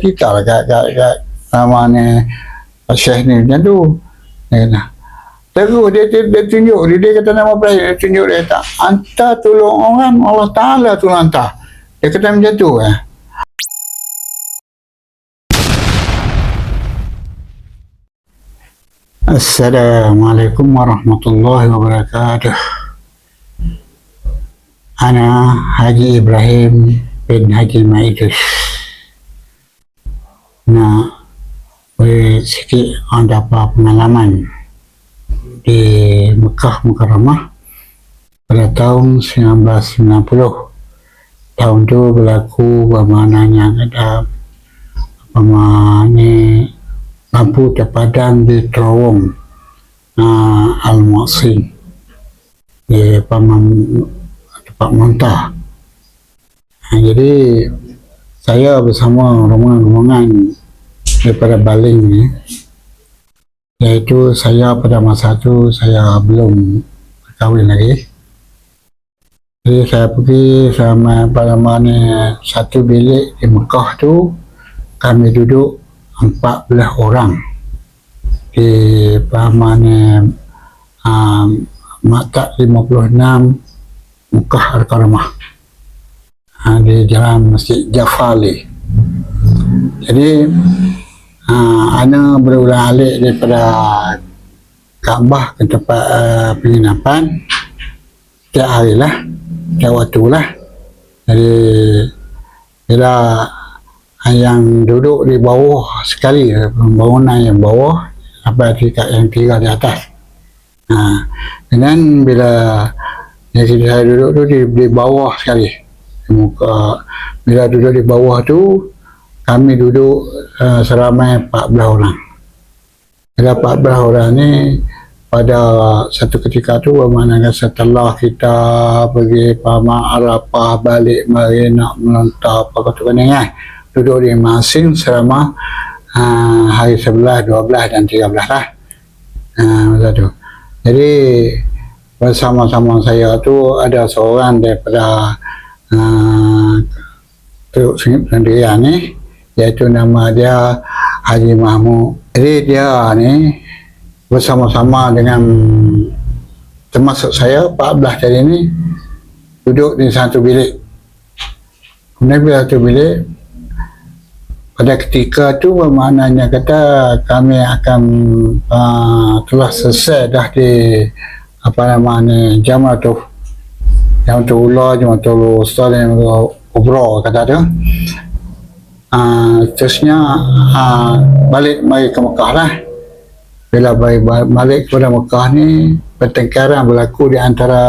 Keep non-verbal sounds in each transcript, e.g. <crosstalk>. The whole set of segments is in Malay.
kita lah kat, kat, kat nama ni Syekh ni. Macam tu dia kata terus dia, dia, dia tunjuk dia, dia kata nama Ibrahim dia tunjuk dia kata hantar tolong orang Allah Ta'ala tolong hantar. Dia kata macam tu eh. Assalamualaikum warahmatullahi wabarakatuh. Ana Haji Ibrahim bin Haji Maidus Nak beri sikit orang dapat pengalaman di Mekah Mukarramah pada tahun 1990 tahun tu berlaku bermaknanya ada ni lampu terpadam di terowong uh, Al-Muqsin di tempat muntah ha, jadi saya bersama rombongan-rombongan daripada Baling ni. Iaitu saya pada masa tu saya belum berkahwin lagi. Jadi saya pergi sama pada mana satu bilik di Mekah tu kami duduk 14 orang. Di mana um, Maktab 56 Mekah Al-Karamah. Ha, di jalan Masjid Jafali jadi uh, Ana berulang alik daripada Kaabah ke tempat uh, penginapan. Tiap hari lah tiap waktu lah. Jadi bila yang duduk di bawah sekali bangunan yang bawah sampai tingkat yang tiga di atas. Ha, dengan bila yang saya duduk tu di, di bawah sekali. Muka bila duduk di bawah tu kami duduk uh, seramai 14 orang bila 14 orang ni pada satu ketika tu bermakna setelah kita pergi Pama Arafah balik mari nak melontar apa kata kan eh duduk di masing selama uh, hari 11, 12 dan 13 lah. Uh, masa tu. Jadi bersama-sama saya tu ada seorang daripada uh, Teruk Sendirian ni iaitu nama dia Haji Mahmud. Jadi dia ni bersama-sama dengan termasuk saya 14 tadi ni duduk di satu bilik. Kemudian bila satu bilik pada ketika tu bermaknanya kata kami akan uh, telah selesai dah di apa nama ni jam tu jam tu ulah jam tu ustaz yang ubro kata tu uh, terusnya uh, balik mari ke Mekah lah. Bila balik, balik kepada Mekah ni pertengkaran berlaku di antara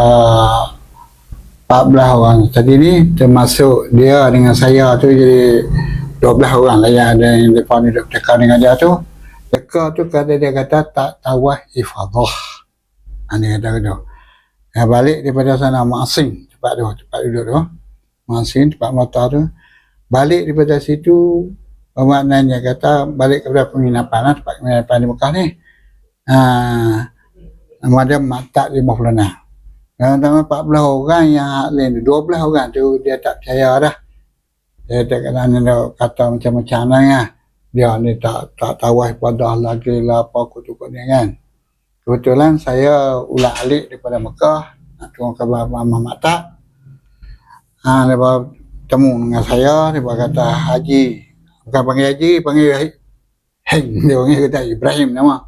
14 orang. Tadi ni termasuk dia dengan saya tu jadi 12 orang lah yang ada yang depan ni cakap dengan dia tu. Teka tu kata dia kata tak tawah ifadah. Ha, dia kata tu yang balik daripada sana masing tempat tu tempat duduk tu. Masing tempat mata tu balik daripada situ bermaknanya kata balik kepada penginapan lah, tempat penginapan di Mekah ni ha, nama dia Maktab 56 dan nama 14 orang yang lain 12 orang tu dia tak percaya dah dia tak kata dia kata macam-macam lah ya. Dia ni tak tak tahu ibadah lagi lah apa kutuk ni kan. Kebetulan saya ulang alik daripada Mekah nak tunggu khabar Mama Mata. Ha, dia temu dengan saya, dia kata Haji. Bukan panggil Haji, panggil Heng. <laughs> Dia panggil kata Ibrahim nama.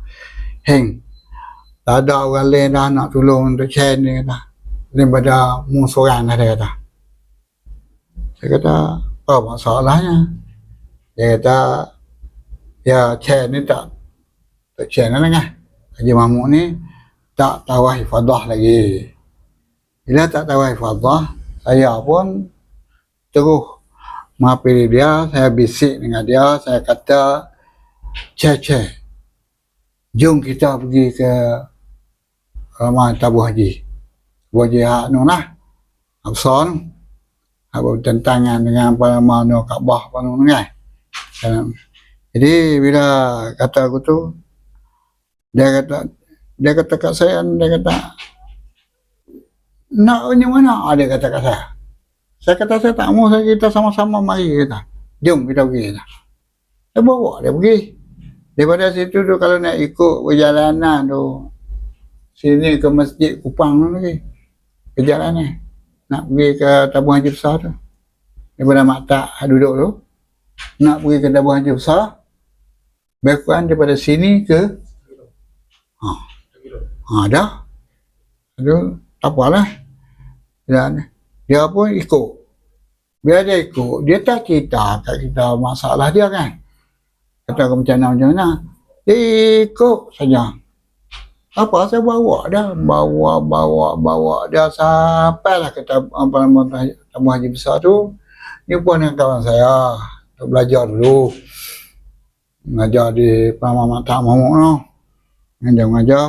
Heng. Tak ada orang lain dah nak tolong untuk share ni kata. Daripada mu seorang dia kata. Saya kata, apa masalahnya dia kata ya chair ni tak tak chair ni lah Haji Mahmud ni tak tahu ifadah lagi bila tak tahu ifadah saya pun terus mengapili dia saya bisik dengan dia saya kata chair jom kita pergi ke rumah tabuh haji. Buat jihad nu lah. Abson apa tentangan dengan apa mana Kaabah apa kan. Jadi bila kata aku tu dia kata dia kata kat saya dia kata nak pergi mana? Ah, dia kata kat saya saya kata saya tak mau saya kita sama-sama mari kita jom kita pergi kita Dia bawa dia pergi. Daripada situ tu kalau nak ikut perjalanan tu sini ke masjid Kupang tu lagi. Perjalanan. Nak pergi ke tabung haji besar tu. Daripada Maktak duduk tu. Nak pergi ke tabung haji besar. Kurang daripada sini ke ha. Ha, dah. Aduh, tak apalah. Dan dia pun ikut. Bila dia ikut, dia tak cerita kat kita masalah dia kan. Kata macam mana, macam mana. Dia ikut saja. Apa saya bawa dia, bawa, bawa, bawa dia sampailah ke tab- apa nama tabung haji besar tu. Ni pun dengan kawan saya. Untuk belajar dulu. Mengajar di Pama Mata Mamuk tu. Mengajar-mengajar.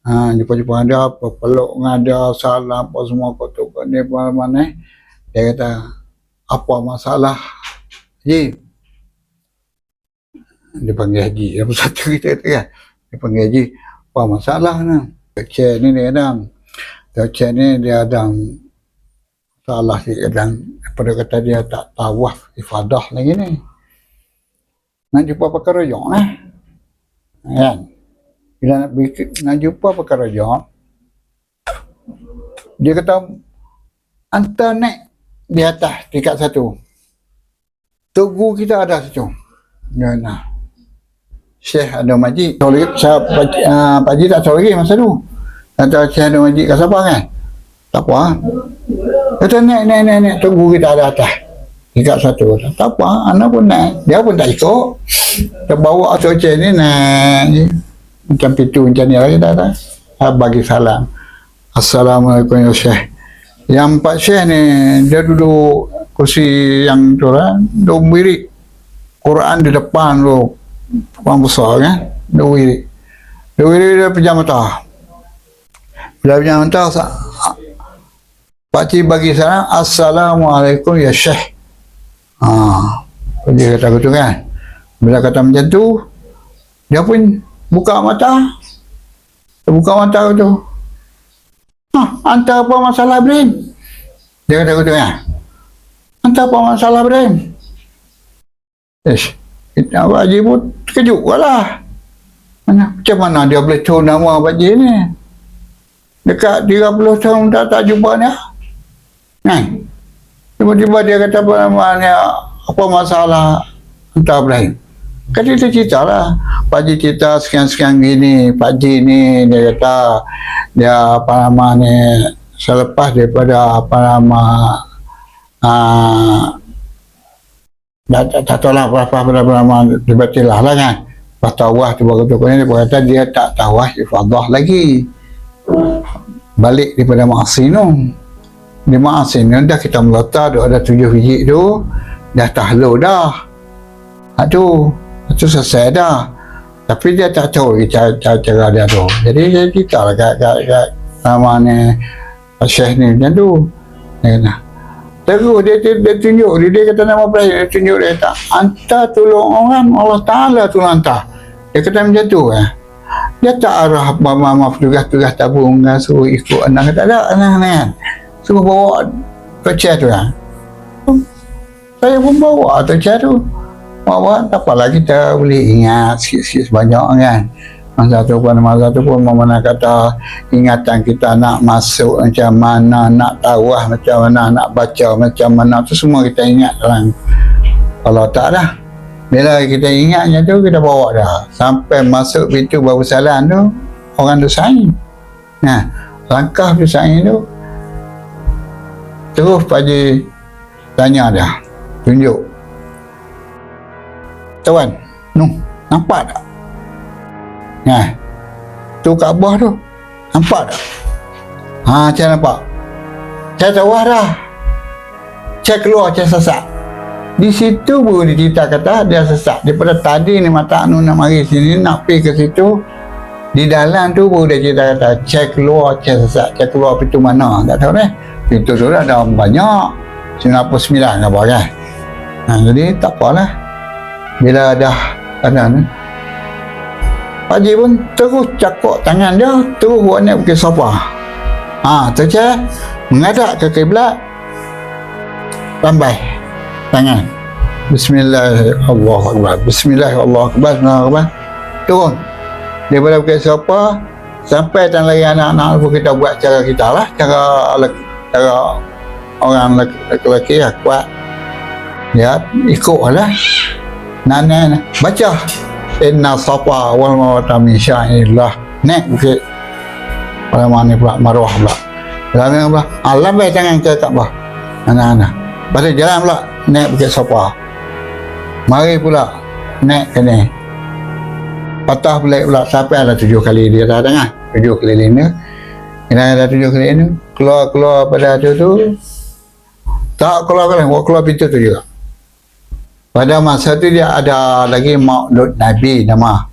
Ha, jumpa-jumpa ada, peluk dengan dia, salam apa semua kotor kat ni apa mana. Dia kata, apa masalah? Haji. Dia panggil Haji. Apa <laughs> satu kita kata kan? Dia panggil Haji. Apa masalah ni? Chair ni dia ada. Chair ni dia ada salah sikit kadang daripada kata dia tak tawaf ifadah lagi ni. Nak jumpa perkara rojak lah. Kan? Bila nak, pergi- nak jumpa perkara rojak, dia kata, hantar naik di atas tingkat satu. Tugu kita ada situ. Ya, nah. Syekh ada majid. Lagi, saya, Pak, uh, tak lagi masa tu. Kata Syekh ada majid kat Sabah kan? Tak apa. Kata naik, naik, naik, naik. Tunggu kita ada atas. Tingkat satu. Tak apa. Anak pun naik. Dia pun tak ikut. Dia bawa ni naik. Macam pintu macam ni lagi dah. dah. Saya bagi salam. Assalamualaikum ya Syekh. Yang Pak Syekh ni, dia duduk kursi yang tu lah. Dia wirid. Quran di depan tu. Depan besar kan. Dia wirid. Dia wirid dia pejam mata. Bila pejam mata, sa- Pak Cik bagi salam, Assalamualaikum ya Syekh. Ha, dia kata gitu kan. Bila kata macam tu, dia pun buka mata. Buka mata tu. Ha, anta apa masalah Ibrahim? Dia kata gitu kan. Anta apa masalah Ibrahim? Ish, kita Pak Haji pun terkejut lah. Mana, macam mana dia boleh tahu nama Pak Haji ni? Dekat 30 tahun dah tak jumpa dia. Kan? Tiba-tiba dia kata apa namanya, apa masalah entah Ibrahim. Kan dia cerita lah. Pak Haji cerita sekian-sekian gini. Pak Haji ni dia kata dia apa nama ni selepas daripada apa nama uh, tak, tak, tak tahu lah apa-apa apa nama dibatilah lah kan. Lepas tawah tu baru tu dia kata dia tak tawah ifadah lagi. Balik daripada Ma'asinum di Ma'asin ni dah kita meletak ada tujuh biji tu dah tahlul dah ha, tu tu selesai dah. Tapi dia tak tahu cara, cara, dia tu. Jadi dia cerita lah kat, kat, kat nama ni Syekh ni macam tu. Dia kata terus dia, dia, dia tunjuk dia, dia kata nama Ibrahim dia tunjuk dia kata hantar tolong orang Allah Ta'ala tolong hantar. Dia kata macam tu eh. Dia tak arah mama maaf tugas-tugas tabung kan suruh ikut anak kata ada anak kan. Suruh bawa ke chair tu lah saya pun bawa tu chair tu bawa tak apalah kita boleh ingat sikit-sikit sebanyak kan. Masa tu pun masa tu pun mana kata ingatan kita nak masuk macam mana nak tawah macam mana nak baca macam mana tu semua kita ingat dalam kalau tak dah bila kita ingatnya tu kita bawa dah. Sampai masuk pintu babu salam tu orang tu saing. Nah langkah tu saing tu terus Haji tanya dia tunjuk tuan. Nu nampak tak? Nah. Tu Kaabah tu. Nampak tak? Ha saya nampak? Saya tawar dah. Saya keluar saya sesak. Di situ baru dia cerita kata dia sesak. Daripada tadi ni mata anu nak mari sini nak pergi ke situ di dalam tu baru dia cerita kata cek keluar cek sesak. Cek keluar pintu mana? Tak tahu deh pintu tu ada banyak. 99 apa kan? Ha, jadi tak apalah bila dah Pak Haji pun terus cakap tangan dia terus buat naik pergi sofa. Ha, tercek menghadap ke kiblat lambai tangan. Bismillah Allah Akbar Bismillah Allah Akbar Bismillah Allah Akbar Turun Daripada Bukit Sopa Sampai dan lagi anak-anak pun kita buat cara kita lah Cara Cara orang lelaki- lelaki lah kuat. Ya ikut lah Nana Baca. Inna Safa wal Marwata min sya'illah Naik bukit pada mana pula? Maruah pula. Jalan pula ah, lambai tangan ke Kaabah anak-anak lepas tu jalan pula naik bukit Safa mari pula naik ke ni patah balik pula. Sampai ada tujuh kali dia tak tangan tujuh keliling ni bila ada tujuh keliling ni keluar-keluar pada tu tu. Tak keluar keluar keluar pintu tu juga pada masa tu dia ada lagi Maulud Nabi nama.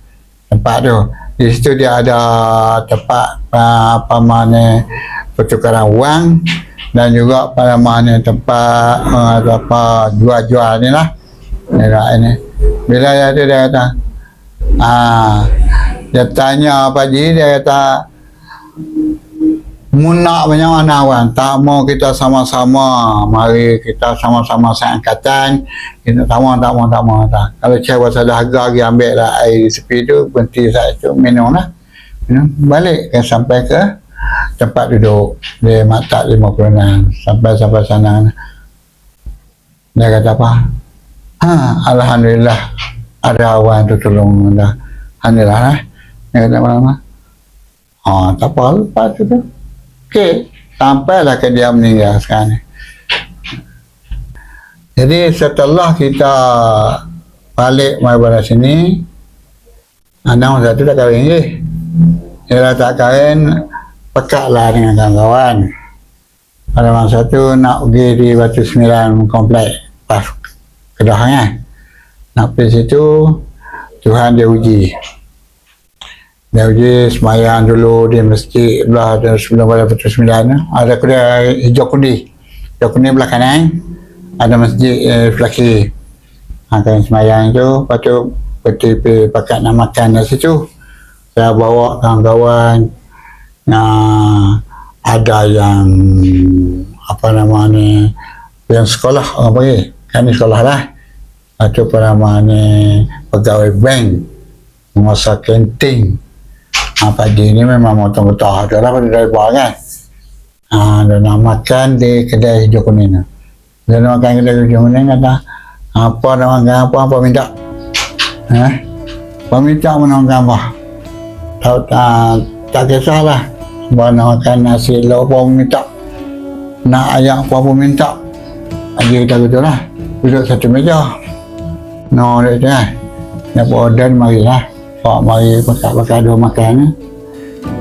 Tempat tu. Di situ dia ada tempat uh, apa mana pertukaran wang dan juga pada mana tempat uh, apa jual-jual ni lah. Ini. Bila dia dia kata ah dia tanya Haji dia kata Munak banyak mana wan? Tak mau kita sama-sama. Mari kita sama-sama seangkatan Kita tak mau, tak mau, tak mau tak. Kalau cewek saya dahaga lagi ambil lah air di tepi tu Berhenti saya tu minum lah. Minum. Balik kan sampai ke tempat duduk. Di Maktab 56 Sampai-sampai sana. Dia kata apa? Ha, Alhamdulillah Ada awan tu tolong dah. Alhamdulillah lah Dia kata apa-apa Ha, tak apa lepas tu tu Okey, sampailah ke dia meninggal sekarang ni. Jadi setelah kita balik mai pada sini, anak satu dah kahwin je. Dia dah tak kahwin, pekaklah dengan kawan-kawan. Pada masa tu nak pergi di Batu Sembilan komplek pas Kedah kan. Nak pergi situ, Tuhan dia uji. Dia uji semayang dulu di masjid belah ada sebelum pada Batu Sembilan tu. Ada kedai hijau kundi. Hijau kundi belah kanan. Ada masjid eh, sebelah kiri. Ha, kan semayang tu. Lepas tu peti pergi pakat nak makan dari situ. Saya bawa kawan-kawan. Nah, ada yang apa nama ni yang sekolah orang panggil kami sekolah lah atau apa nama ni pegawai bank penguasa kantin ha, pagi ni memang motong-motong. Ada lah pada dari bawah kan? Ha, dia nak makan di kedai hijau kuning tu. Dia nak makan kedai hijau kuning kata apa nak makan? Apa apa minta? Ha? apa minta mana makan apa? Tak, tak, tak kisahlah. Sebab nak makan nasi apa pun minta. Nak ayam apa pun minta. Haji kita betul lah duduk satu meja. No dia tu dia order mari lah Pak mari pakai-pakai dua makan ni.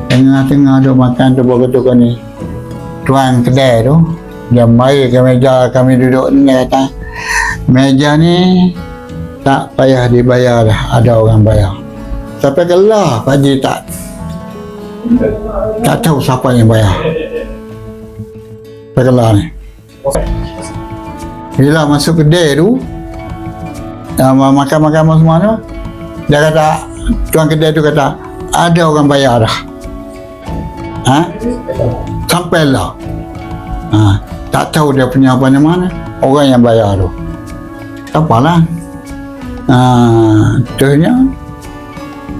Tengah-tengah dua makan tu ketua ni. Tuan kedai tu. Dia mari ke meja kami duduk ni kata. Meja ni tak payah dibayar dah. Ada orang bayar. Sampai kelah Pak Haji tak tak tahu siapa yang bayar. Sampai kelah ni. Bila masuk kedai tu, makan-makan semua tu, dia kata, tuan kedai tu kata, ada orang bayar dah. Ha? Sampailah. Ha? Tak tahu dia punya apa ni mana. Orang yang bayar tu. Tak apalah. Ha, terusnya,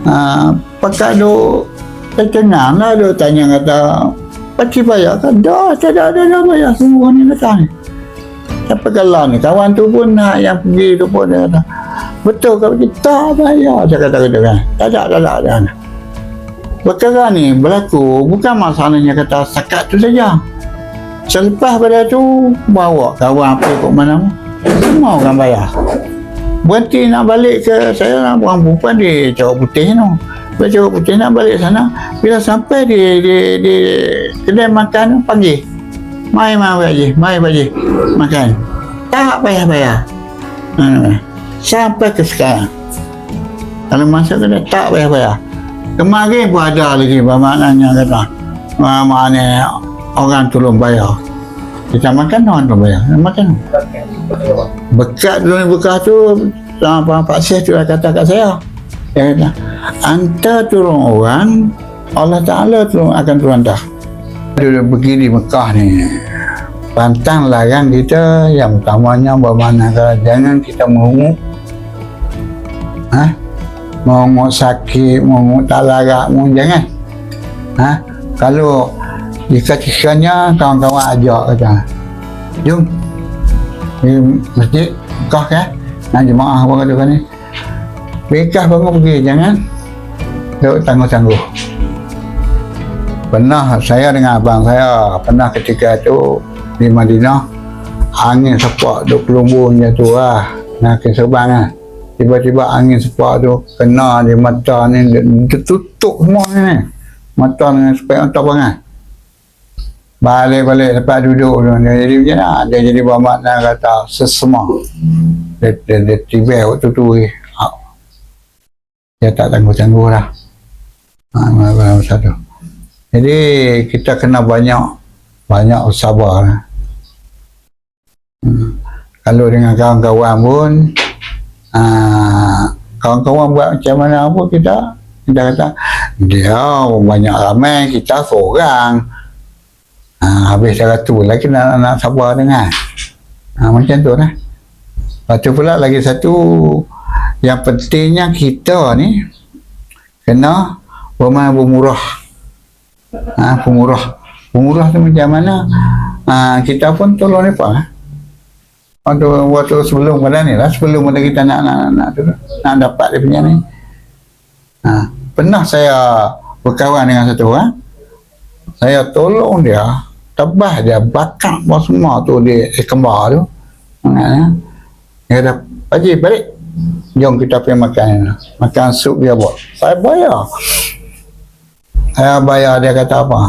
ha, pakai tu, terkenal lah dia tanya kata, Pakcik bayar kan? Dah, tak ada, dah, dah bayar semua ni datang ni. Sampai kalau ni, kawan tu pun nak yang pergi tu pun dia kata, Betul kalau kita bayar saya kata gitu kan. Tak ada, tak ada, tak ada. Perkara ni berlaku bukan masalahnya kata sekat tu saja. Selepas pada tu bawa kawan apa ikut mana semua orang bayar. Berhenti nak balik ke saya nak orang perempuan di Cawak Putih tu. Bila Cawak Putih nak balik sana, bila sampai di di, di kedai makan. Mai mai Pak Haji, mai Pak Haji. Makan. Tak payah bayar. Hmm sampai ke sekarang? Kalau masa tu dia tak bayar-bayar. Kemarin pun ada lagi bermaknanya kata mana orang tolong bayar. Kita makan orang tolong bayar. Kita makan. Bekat dulu bekas tu sama Pak Syekh tu dah kata kat saya. Dia kata anta tolong orang Allah Ta'ala tolong akan tolong dah dia dah pergi di Mekah ni. Pantang larang kita yang pertamanya bermakna jangan kita mengungut ha? mengungut sakit mengungut tak larat pun jangan ha? kalau jika kisahnya kawan-kawan ajak kata. Jom. Di masjid kau kan nak jemaah apa kata ni? Bekah bangun pergi jangan. Duk tangguh-tangguh. Pernah saya dengan abang saya Pernah ketika tu Di Madinah Angin sepak duk kelumbun je tu lah. Nak ke sebang lah Tiba-tiba angin sepak tu Kena di mata ni Dia tutup semua ni Mata ni supaya untuk bangan Balik-balik lepas duduk tu Dia jadi macam mana Dia jadi bermakna kata Sesema Dia, dia, dia tiba waktu tu eh. Dia tak tangguh-tangguh lah ha, jadi kita kena banyak banyak sabar lah. hmm. kalau dengan kawan-kawan pun uh, kawan-kawan buat macam mana pun kita kita kata dia banyak ramai kita seorang. Uh, habis cara tu lagi nak, nak sabar dengan. Uh, macam tu lah. Lepas tu pula lagi satu yang pentingnya kita ni kena bermain bermurah. Ha, pemurah pemurah tu macam mana? Ha, kita pun tolong mereka ha? Waktu, waktu sebelum pada ni lah sebelum pada kita nak nak, nak, nak, nak dapat dia punya ni. Ha, pernah saya berkawan dengan satu orang saya tolong dia tebah dia bakar apa semua tu eh, kembar tu. Ha, dia kata Pakcik balik. Jom kita pergi makan. Makan sup dia buat. Saya bayar. Saya bayar dia kata apa?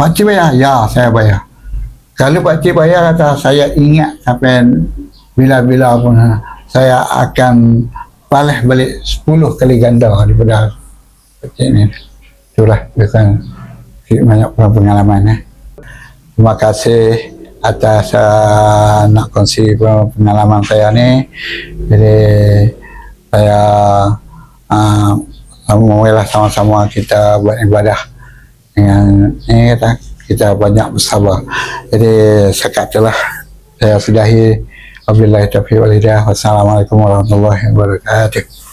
Pakcik bayar? Ya saya bayar kalau pakcik bayar kata saya ingat sampai bila-bila pun ha, saya akan balas balik 10 kali ganda daripada pakcik ni itulah bukan banyak pengalaman eh. terima kasih atas uh, nak kongsi pengalaman saya ni jadi saya uh, Alhamdulillah sama-sama kita buat ibadah dengan ini kata kita banyak bersabar. Jadi sekat itulah saya sudahi. Wabillahi taufiq wal hidayah. Wassalamualaikum warahmatullahi wabarakatuh.